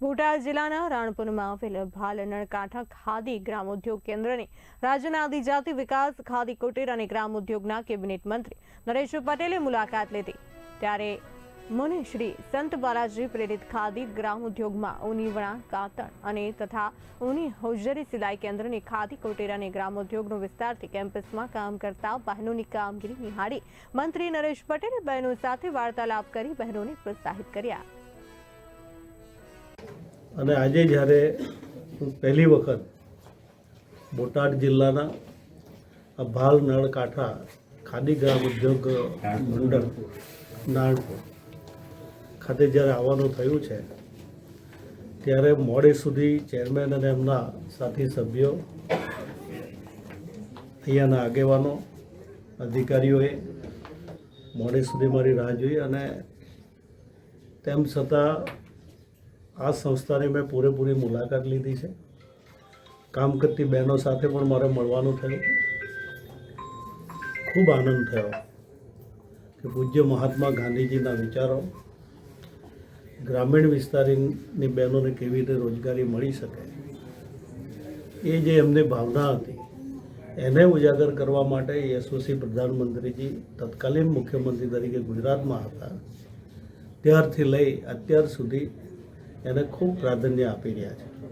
બોટાદ જિલ્લાના રાણપુરમાં આવેલ ભાલ નળકાંઠા ખાદી ગ્રામોદ્યોગ કેન્દ્રને રાજ્યના આદિજાતિ વિકાસ ખાદી કુટીર અને ગ્રામોદ્યોગના કેબિનેટ મંત્રી નરેશ પટેલે મુલાકાત લીધી. ત્યારે મને શ્રી સંત બાલાજી પ્રેરિત ખાદી ગ્રામોદ્યોગમાં ઊની વણા કાતણ અને તથા ઊની હોજરી સિલાઈ કેન્દ્રની ખાદી કુટીર અને ગ્રામોદ્યોગનો વિસ્તારથી કેમ્પસમાં કામ કરતા બહેનોની કામગીરી નિહાળી મંત્રી નરેશ પટેલે બહેનો સાથે વાર્તાલાપ કરી બહેનોને પ્રોત્સાહિત કર્યા. અને આજે જ્યારે હું પહેલી વખત બોટાદ જિલ્લાના આ ભાલ નળ ખાદી ગ્રામ ઉદ્યોગ મંડળ નાણપુર ખાતે જ્યારે આવવાનું થયું છે, ત્યારે મોડે સુધી ચેરમેન અને એમના સાથી સભ્યો અહીંયાના આગેવાનો, અધિકારીઓએ મોડે સુધી મારી રાહ જોઈ અને તેમ છતાં આ સંસ્થાની મેં પૂરેપૂરી મુલાકાત લીધી છે. કામ કરતી બહેનો સાથે પણ મારે મળવાનું થયું. ખૂબ આનંદ થયો કે પૂજ્ય મહાત્મા ગાંધીજીના વિચારો ગ્રામીણ વિસ્તારની બહેનોને કેવી રીતે રોજગારી મળી શકે. એ જે એમની ભાવના હતી, એને ઉજાગર કરવા માટે યશસ્વી પ્રધાનમંત્રીજી તત્કાલીન મુખ્યમંત્રી તરીકે ગુજરાતમાં હતા. ત્યારથી લઈ અત્યાર સુધી એને ખૂબ પ્રાધાન્ય આપી રહ્યા છે.